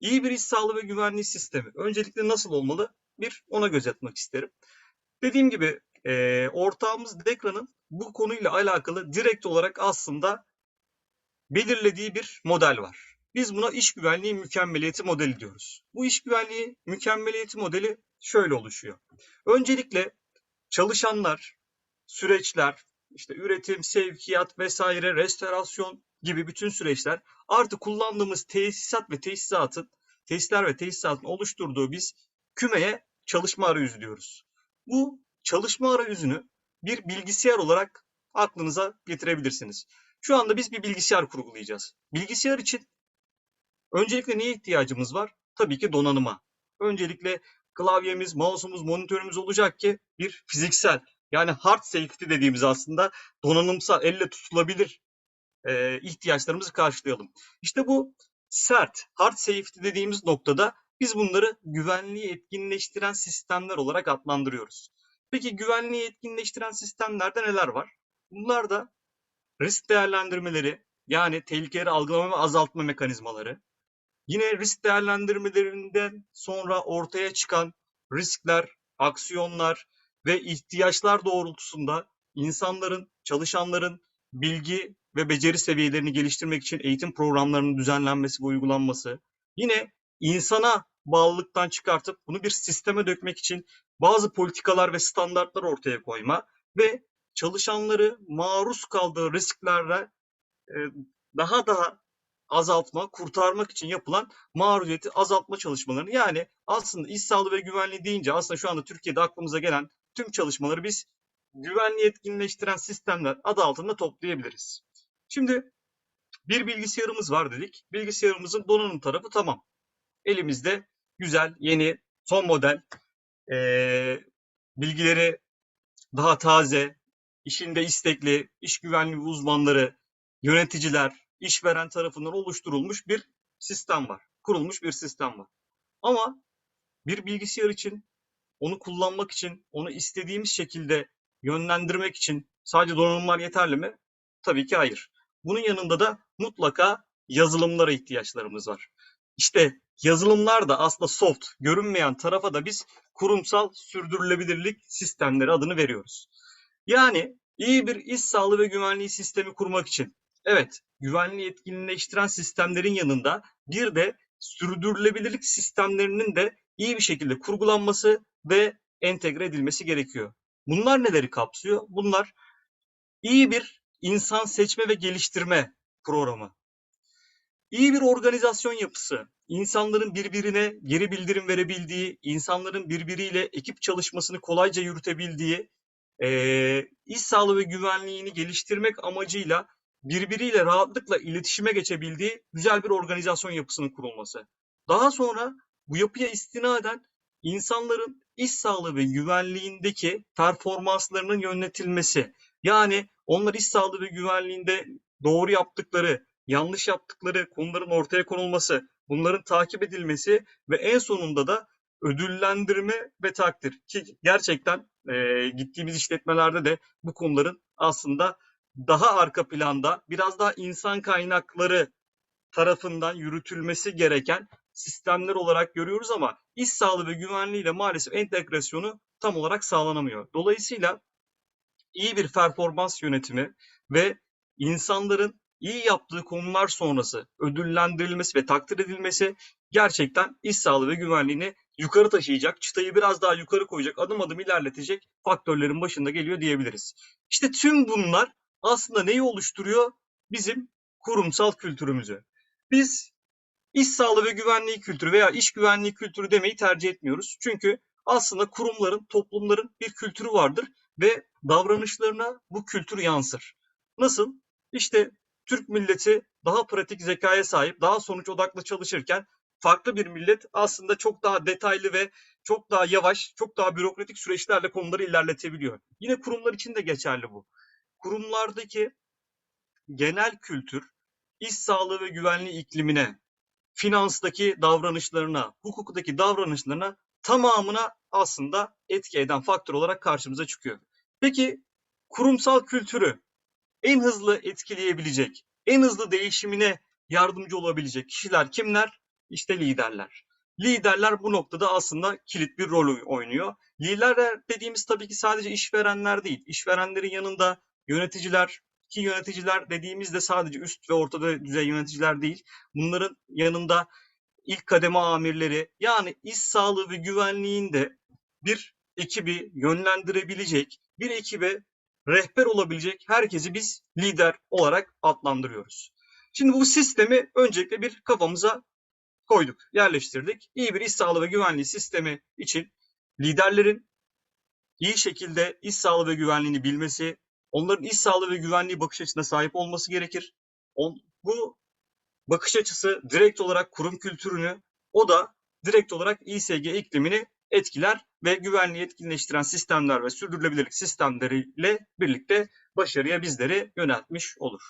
İyi bir iş sağlığı ve güvenliği sistemi öncelikle nasıl olmalı? Bir ona göz atmak isterim. Dediğim gibi e, ortağımız Dekran'ın bu konuyla alakalı direkt olarak aslında belirlediği bir model var. Biz buna iş güvenliği mükemmeliyeti modeli diyoruz. Bu iş güvenliği mükemmeliyeti modeli şöyle oluşuyor. Öncelikle çalışanlar, süreçler, işte üretim, sevkiyat vesaire, restorasyon gibi bütün süreçler artı kullandığımız tesisat ve tesisatın, tesisler ve tesisatın oluşturduğu biz kümeye çalışma arayüzü diyoruz. Bu çalışma arayüzünü bir bilgisayar olarak aklınıza getirebilirsiniz. Şu anda biz bir bilgisayar kurgulayacağız. Bilgisayar için öncelikle neye ihtiyacımız var? Tabii ki donanıma. Öncelikle klavyemiz, mouse'umuz, monitörümüz olacak ki bir fiziksel yani hard safety dediğimiz aslında donanımsal, elle tutulabilir e, ihtiyaçlarımızı karşılayalım. İşte bu sert, hard safety dediğimiz noktada biz bunları güvenliği etkinleştiren sistemler olarak adlandırıyoruz. Peki güvenliği etkinleştiren sistemlerde neler var? Bunlar da risk değerlendirmeleri yani tehlikeleri algılama ve azaltma mekanizmaları, yine risk değerlendirmelerinden sonra ortaya çıkan riskler, aksiyonlar ve ihtiyaçlar doğrultusunda insanların, çalışanların bilgi ve beceri seviyelerini geliştirmek için eğitim programlarının düzenlenmesi ve uygulanması, yine insana bağlılıktan çıkartıp bunu bir sisteme dökmek için bazı politikalar ve standartlar ortaya koyma ve çalışanları maruz kaldığı risklerle e, daha da azaltma, kurtarmak için yapılan maruziyeti azaltma çalışmalarını yani aslında iş sağlığı ve güvenliği deyince aslında şu anda Türkiye'de aklımıza gelen tüm çalışmaları biz güvenliği etkinleştiren sistemler adı altında toplayabiliriz. Şimdi bir bilgisayarımız var dedik. Bilgisayarımızın donanım tarafı tamam. Elimizde güzel, yeni, son model e, bilgileri daha taze, işinde istekli, iş güvenliği uzmanları, yöneticiler, işveren tarafından oluşturulmuş bir sistem var. Kurulmuş bir sistem var. Ama bir bilgisayar için, onu kullanmak için, onu istediğimiz şekilde yönlendirmek için sadece donanımlar yeterli mi? Tabii ki hayır. Bunun yanında da mutlaka yazılımlara ihtiyaçlarımız var. İşte yazılımlar da aslında soft, görünmeyen tarafa da biz kurumsal sürdürülebilirlik sistemleri adını veriyoruz. Yani iyi bir iş sağlığı ve güvenliği sistemi kurmak için evet güvenliği etkinleştiren sistemlerin yanında bir de sürdürülebilirlik sistemlerinin de iyi bir şekilde kurgulanması ve entegre edilmesi gerekiyor. Bunlar neleri kapsıyor? Bunlar iyi bir insan seçme ve geliştirme programı. İyi bir organizasyon yapısı, insanların birbirine geri bildirim verebildiği, insanların birbiriyle ekip çalışmasını kolayca yürütebildiği, e, iş sağlığı ve güvenliğini geliştirmek amacıyla birbiriyle rahatlıkla iletişime geçebildiği güzel bir organizasyon yapısının kurulması. Daha sonra bu yapıya istinaden insanların iş sağlığı ve güvenliğindeki performanslarının yönetilmesi. Yani onlar iş sağlığı ve güvenliğinde doğru yaptıkları, yanlış yaptıkları konuların ortaya konulması, bunların takip edilmesi ve en sonunda da ödüllendirme ve takdir. Ki gerçekten e, gittiğimiz işletmelerde de bu konuların aslında daha arka planda biraz daha insan kaynakları tarafından yürütülmesi gereken sistemler olarak görüyoruz ama iş sağlığı ve güvenliğiyle maalesef entegrasyonu tam olarak sağlanamıyor. Dolayısıyla iyi bir performans yönetimi ve insanların iyi yaptığı konular sonrası ödüllendirilmesi ve takdir edilmesi gerçekten iş sağlığı ve güvenliğini yukarı taşıyacak, çıtayı biraz daha yukarı koyacak, adım adım ilerletecek faktörlerin başında geliyor diyebiliriz. İşte tüm bunlar aslında neyi oluşturuyor? Bizim kurumsal kültürümüzü. Biz iş sağlığı ve güvenliği kültürü veya iş güvenliği kültürü demeyi tercih etmiyoruz. Çünkü aslında kurumların, toplumların bir kültürü vardır ve davranışlarına bu kültür yansır. Nasıl? İşte Türk milleti daha pratik zekaya sahip, daha sonuç odaklı çalışırken farklı bir millet aslında çok daha detaylı ve çok daha yavaş, çok daha bürokratik süreçlerle konuları ilerletebiliyor. Yine kurumlar için de geçerli bu. Kurumlardaki genel kültür, iş sağlığı ve güvenliği iklimine, finanstaki davranışlarına, hukuktaki davranışlarına tamamına aslında etki eden faktör olarak karşımıza çıkıyor. Peki kurumsal kültürü en hızlı etkileyebilecek, en hızlı değişimine yardımcı olabilecek kişiler kimler? İşte liderler. Liderler bu noktada aslında kilit bir rol oynuyor. Liderler dediğimiz tabii ki sadece işverenler değil. İşverenlerin yanında yöneticiler ki yöneticiler dediğimizde sadece üst ve orta düzey yöneticiler değil. Bunların yanında ilk kademe amirleri yani iş sağlığı ve güvenliğinde bir ekibi yönlendirebilecek, bir ekibe rehber olabilecek herkesi biz lider olarak adlandırıyoruz. Şimdi bu sistemi öncelikle bir kafamıza koyduk, yerleştirdik. İyi bir iş sağlığı ve güvenliği sistemi için liderlerin iyi şekilde iş sağlığı ve güvenliğini bilmesi, onların iş sağlığı ve güvenliği bakış açısına sahip olması gerekir. Bu bakış açısı direkt olarak kurum kültürünü, o da direkt olarak İSG iklimini etkiler ve güvenliği etkinleştiren sistemler ve sürdürülebilirlik sistemleriyle birlikte başarıya bizleri yöneltmiş olur.